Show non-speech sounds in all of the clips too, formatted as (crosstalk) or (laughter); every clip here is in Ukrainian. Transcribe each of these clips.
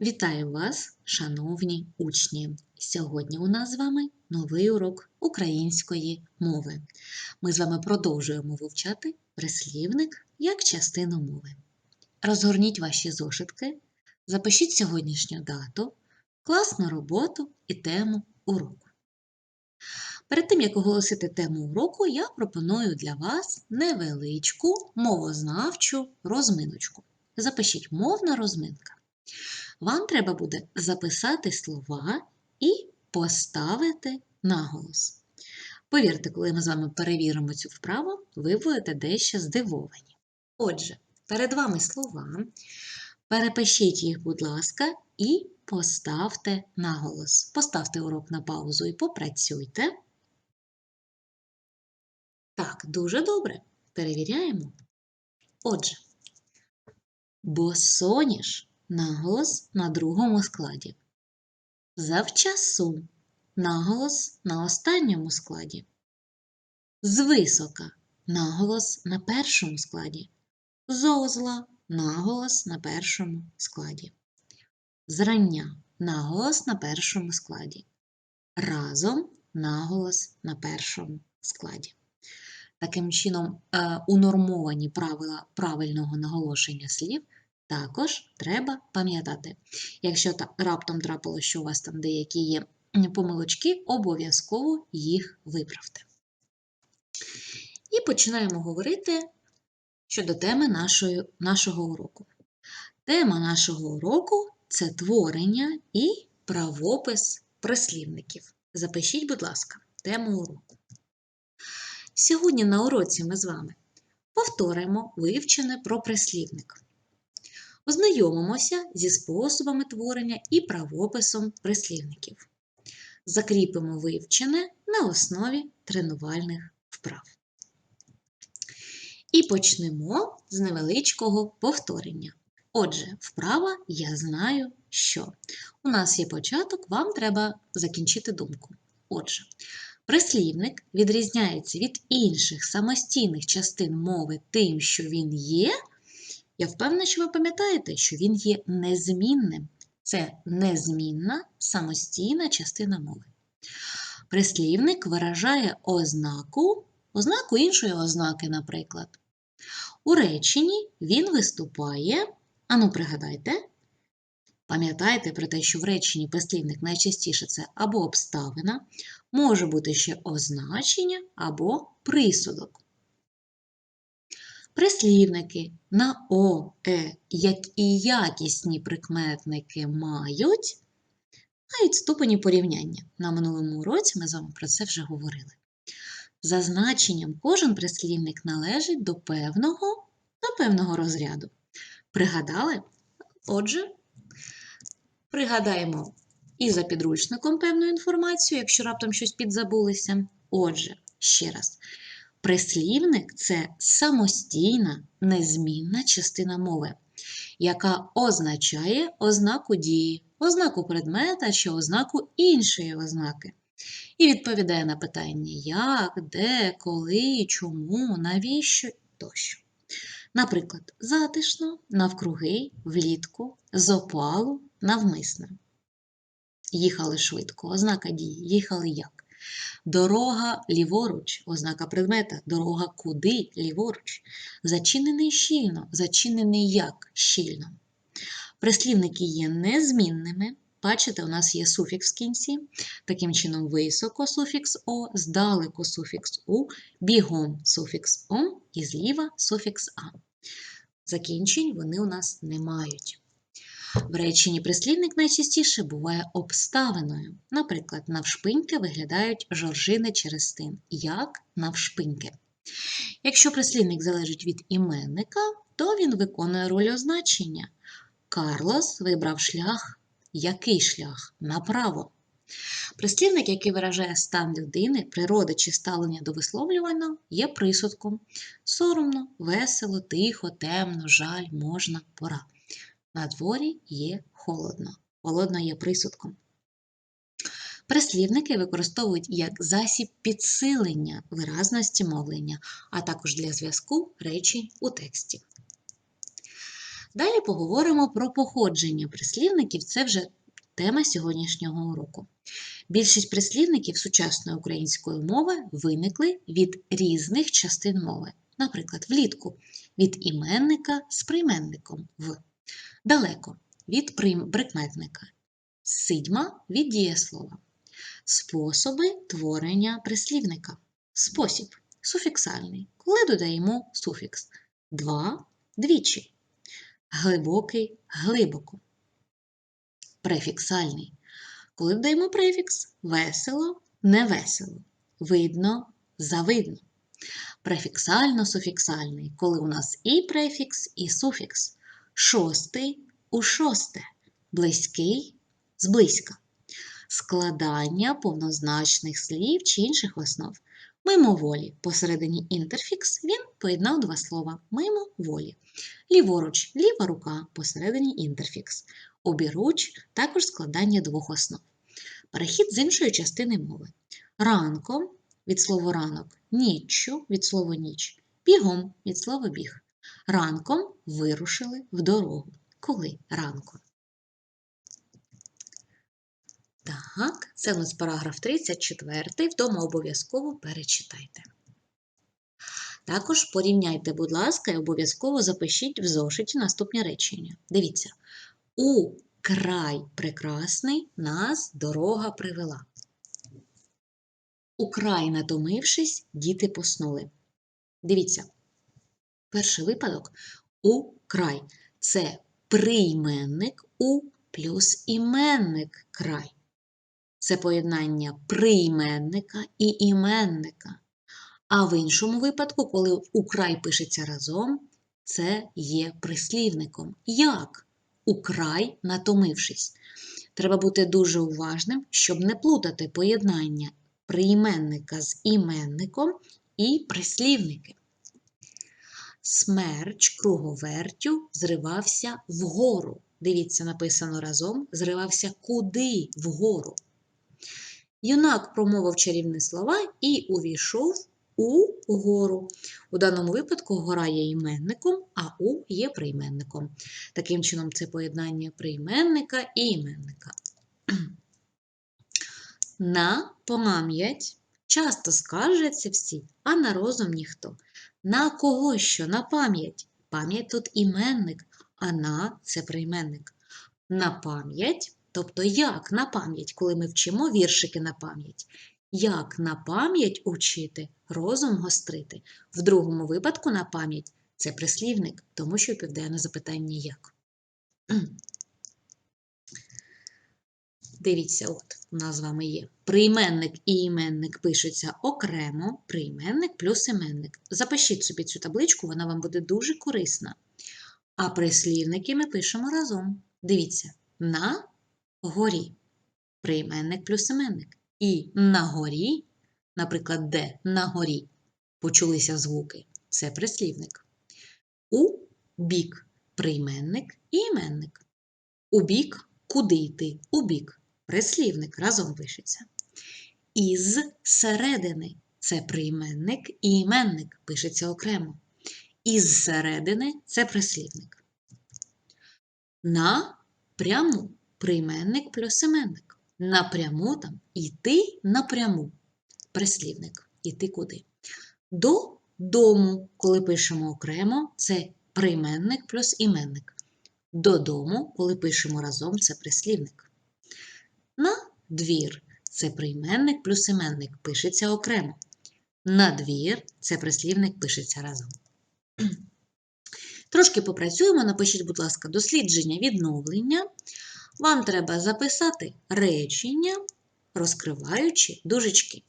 Вітаю вас, шановні учні! Сьогодні у нас з вами новий урок української мови. Ми з вами продовжуємо вивчати прислівник як частину мови. Розгорніть ваші зошитки, запишіть сьогоднішню дату, класну роботу і тему уроку. Перед тим, як оголосити тему уроку, я пропоную для вас невеличку мовознавчу розминочку. Запишіть мовна розминка. Вам треба буде записати слова і поставити наголос. Повірте, коли ми з вами перевіримо цю вправу, ви будете дещо здивовані. Отже, перед вами слова. Перепишіть їх, будь ласка, і поставте наголос. Поставте урок на паузу і попрацюйте. Так, дуже добре. Перевіряємо. Отже, босоніж наголос на другому складі. Завчасу наголос на останньому складі. Звисока наголос на першому складі. Зозла наголос на першому складі. Зрання наголос на першому складі. Разом наголос на першому складі. Таким чином, е, унормовані правила правильного наголошення слів також треба пам'ятати. Якщо раптом трапило, що у вас там деякі є помилочки, обов'язково їх виправте. І починаємо говорити щодо теми нашої, нашого уроку. Тема нашого уроку це творення і правопис прислівників. Запишіть, будь ласка, тему уроку. Сьогодні на уроці ми з вами повторимо вивчене про прислівник. Ознайомимося зі способами творення і правописом прислівників. Закріпимо вивчене на основі тренувальних вправ. І почнемо з невеличкого повторення. Отже, вправа я знаю, що. У нас є початок, вам треба закінчити думку. Отже, прислівник відрізняється від інших самостійних частин мови тим, що він є. Я впевнена, що ви пам'ятаєте, що він є незмінним. Це незмінна самостійна частина мови. Прислівник виражає ознаку, ознаку іншої ознаки, наприклад. У реченні він виступає, ану, пригадайте, пам'ятайте про те, що в реченні прислівник найчастіше це або обставина, може бути ще означення або присудок. Прислівники на О, Е, як і якісні прикметники мають, мають ступені порівняння. На минулому уроці ми з вами про це вже говорили. За значенням кожен прислівник належить до певного, до певного розряду. Пригадали? Отже, пригадаємо і за підручником певну інформацію, якщо раптом щось підзабулися. Отже, ще раз. Прислівник це самостійна, незмінна частина мови, яка означає ознаку дії, ознаку предмета чи ознаку іншої ознаки. І відповідає на питання як, де, коли, чому, навіщо тощо. Наприклад, затишно, навкруги, влітку, з опалу, навмисно. Їхали швидко, ознака дії, їхали як. Дорога ліворуч, ознака предмета, дорога куди ліворуч. Зачинений щільно, зачинений як щільно. Прислівники є незмінними. Бачите, у нас є суфікс в кінці. Таким чином, високо суфікс О, здалеку суфікс У, бігом суфікс О і зліва суфікс А. Закінчень вони у нас не мають. В реченні прислівник найчастіше буває обставиною. Наприклад, навшпиньки виглядають жоржини через тин, як навшпиньки. Якщо прислівник залежить від іменника, то він виконує роль означення. Карлос вибрав шлях. Який шлях? Направо. Прислівник, який виражає стан людини, природи чи ставлення до висловлюваного, є присудком. Соромно, весело, тихо, темно, жаль, можна, пора. На дворі є холодно. Холодно є присудком. Прислівники використовують як засіб підсилення виразності мовлення, а також для зв'язку речень у тексті. Далі поговоримо про походження прислівників. Це вже тема сьогоднішнього уроку. Більшість прислівників сучасної української мови виникли від різних частин мови. Наприклад, влітку від іменника з прийменником в, далеко від прикметника, сидьма від дієслова, способи творення прислівника, спосіб суфіксальний, коли додаємо суфікс? Два двічі, глибокий глибоко, префіксальний. Коли додаємо префікс? Весело, невесело, видно, завидно. Префіксально-суфіксальний, коли у нас і префікс, і суфікс. Шостий у шосте, близький зблизька. Складання повнозначних слів чи інших основ. Мимоволі. Посередині інтерфікс він поєднав два слова мимоволі. Ліворуч ліва рука посередині інтерфікс. Обіруч також складання двох основ. Перехід з іншої частини мови. Ранком від слова ранок, ніччю від слова ніч, бігом від слова біг. Ранком вирушили в дорогу. Коли ранком? Так, це у нас параграф 34. Вдома обов'язково перечитайте. Також порівняйте, будь ласка, і обов'язково запишіть в зошиті наступні речення. Дивіться. У край прекрасний нас дорога привела. У край натомившись, діти поснули. Дивіться, перший випадок у край це прийменник у плюс іменник край. Це поєднання прийменника і іменника. А в іншому випадку, коли украй пишеться разом, це є прислівником. Як? Украй натомившись. Треба бути дуже уважним, щоб не плутати поєднання прийменника з іменником і прислівники. Смерч круговертю зривався вгору. Дивіться, написано разом: зривався куди вгору. Юнак промовив чарівні слова і увійшов у гору. У даному випадку гора є іменником, а у є прийменником. Таким чином, це поєднання прийменника і іменника. На пам'ять часто скаржаться всі, а на розум ніхто. На кого що? На пам'ять. Пам'ять тут іменник, а на це прийменник. На пам'ять, тобто як на пам'ять, коли ми вчимо віршики на пам'ять. Як на пам'ять учити, розум гострити. В другому випадку на пам'ять це прислівник, тому що на запитання як. Дивіться, от у нас з вами є прийменник і іменник пишуться окремо, прийменник плюс іменник. Запишіть собі цю табличку, вона вам буде дуже корисна. А прислівники ми пишемо разом. Дивіться, на горі прийменник плюс іменник. І на горі, наприклад, де на горі почулися звуки, це прислівник. У бік прийменник і іменник. У бік куди йти? У бік прислівник разом пишеться. Із середини це прийменник і іменник пишеться окремо. Із середини це прислівник. На пряму прийменник плюс іменник. Напряму там йти напряму. Прислівник. Іти куди. До дому, коли пишемо окремо, це прийменник плюс іменник. Додому, коли пишемо разом, це прислівник. На двір це прийменник плюс іменник пишеться окремо. На двір це прислівник пишеться разом. Трошки попрацюємо, напишіть, будь ласка, дослідження відновлення. Вам треба записати речення, розкриваючи дужечки.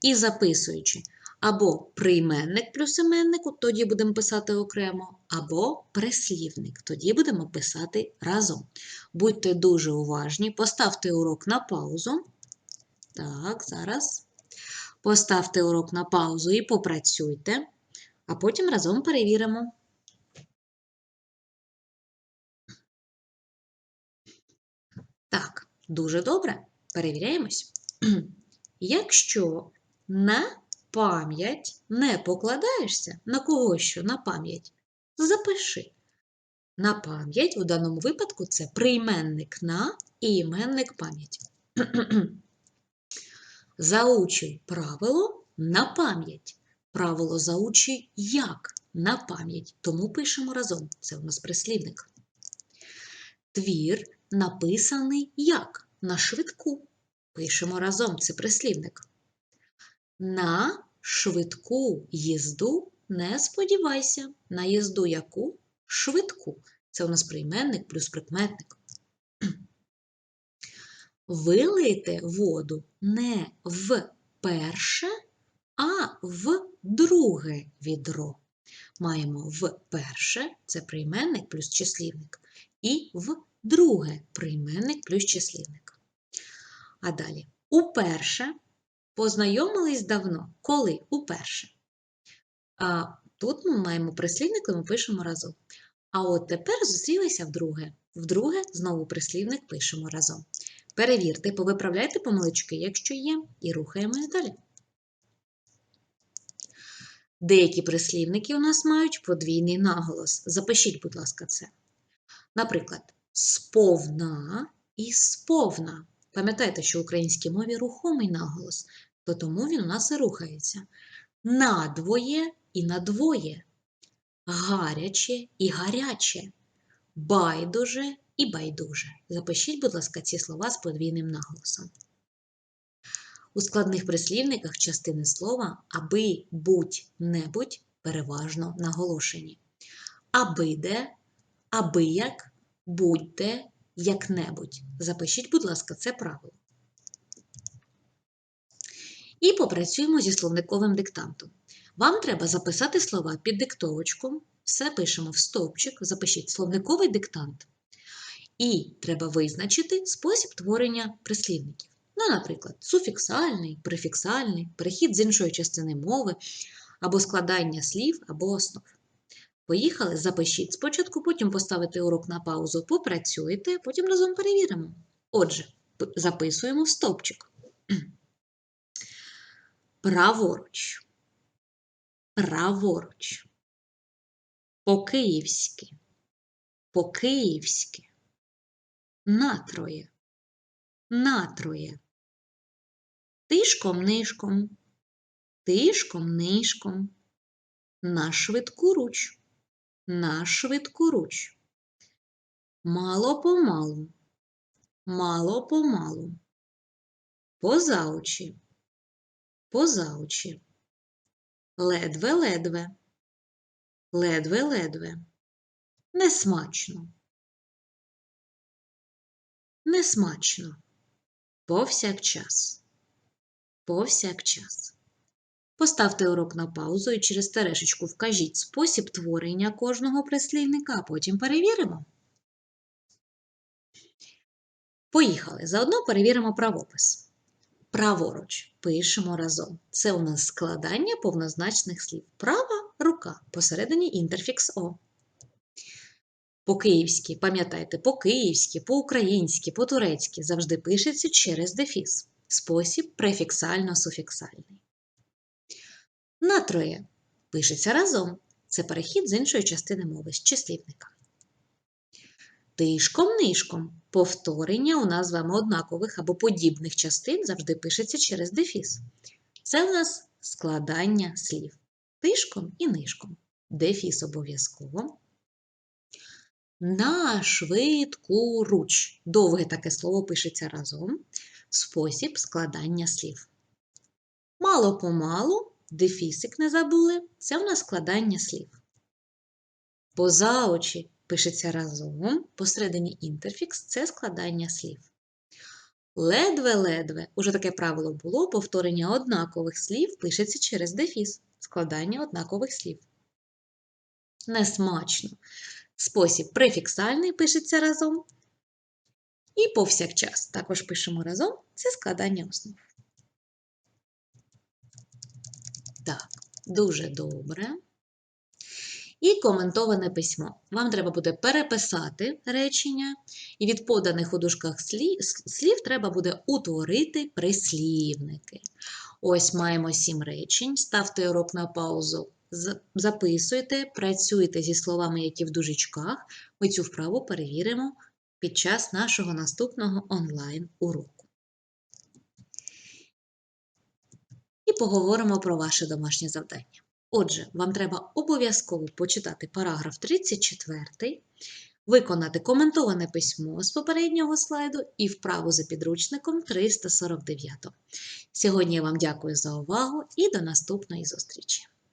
І записуючи або прийменник плюс іменник, тоді будемо писати окремо, або прислівник, тоді будемо писати разом. Будьте дуже уважні, поставте урок на паузу. Так, зараз. Поставте урок на паузу і попрацюйте, а потім разом перевіримо. Так, дуже добре. Перевіряємось. (clears throat) Якщо на пам'ять не покладаєшся, на кого що на пам'ять, запиши. на пам'ять. У даному випадку це прийменник на і іменник пам'ять. (clears throat) Заучуй правило на пам'ять. Правило заучуй як на пам'ять. Тому пишемо разом. Це у нас прислівник. Твір написаний як на швидку. Пишемо разом. Це прислівник. На швидку їзду не сподівайся. На їзду яку? Швидку. Це у нас прийменник плюс прикметник. (clears throat) Вилийте воду не в перше, а в друге відро. Маємо в перше це прийменник плюс числівник, і в друге прийменник плюс числівник. А далі уперше познайомились давно. Коли? Уперше. А тут ми маємо прислівник, і ми пишемо разом. А от тепер зустрілися вдруге. Вдруге знову прислівник пишемо разом. Перевірте, повиправляйте помилочки, якщо є, і рухаємось далі. Деякі прислівники у нас мають подвійний наголос. Запишіть, будь ласка, це. Наприклад, сповна і сповна. Пам'ятайте, що в українській мові рухомий наголос, то тому він у нас і рухається. Надвоє і надвоє, гаряче і гаряче, байдуже і байдуже. Запишіть, будь ласка, ці слова з подвійним наголосом. У складних прислівниках частини слова аби будь-небудь переважно наголошені. Аби де, аби як, будьте як-небудь. Запишіть, будь ласка, це правило. І попрацюємо зі словниковим диктантом. Вам треба записати слова під диктовочку. Все пишемо в стовпчик, запишіть словниковий диктант. І треба визначити спосіб творення прислівників. Ну, наприклад, суфіксальний, префіксальний, перехід з іншої частини мови, або складання слів, або основ. Поїхали, запишіть спочатку, потім поставите урок на паузу, попрацюйте, потім разом перевіримо. Отже, записуємо в стовпчик. (clears throat) Праворуч. Праворуч. По-київськи. По-київськи. Натроє. Натроє. Тишком нишком. Тишком нишком. На швидку руч. На швидку руч. Мало помалу. Мало помалу. Поза очі. Поза очі. Ледве-ледве. Ледве-ледве. Несмачно. Несмачно. Повсякчас. Повсякчас. Поставте урок на паузу і через терешечку вкажіть спосіб творення кожного прислівника, а потім перевіримо. Поїхали. Заодно перевіримо правопис. Праворуч пишемо разом. Це у нас складання повнозначних слів. Права рука посередині інтерфікс О. По-київськи, пам'ятайте, по-київськи, по-українськи, по-турецьки завжди пишеться через дефіс. Спосіб префіксально-суфіксальний. Натроє пишеться разом. Це перехід з іншої частини мови, з числівника. Тишком-нишком повторення у нас з вами однакових або подібних частин завжди пишеться через дефіс. Це у нас складання слів. Тишком і нишком. Дефіс обов'язково. На швидку руч. Довге таке слово пишеться разом. Спосіб складання слів. Мало помалу, дефісик не забули, це в нас складання слів. Поза очі пишеться разом, посередині інтерфікс це складання слів. Ледве-ледве, уже таке правило було, повторення однакових слів пишеться через дефіс, складання однакових слів. Несмачно. Спосіб префіксальний пишеться разом. І повсякчас також пишемо разом це складання основ. Так, дуже добре. І коментоване письмо. Вам треба буде переписати речення, і від поданих у дужках слів, слів треба буде утворити прислівники. Ось маємо сім речень. Ставте урок на паузу, записуйте, працюйте зі словами, які в дужечках. Ми цю вправу перевіримо під час нашого наступного онлайн-уроку. І поговоримо про ваше домашнє завдання. Отже, вам треба обов'язково почитати параграф 34, виконати коментоване письмо з попереднього слайду і вправу за підручником 349. Сьогодні я вам дякую за увагу і до наступної зустрічі!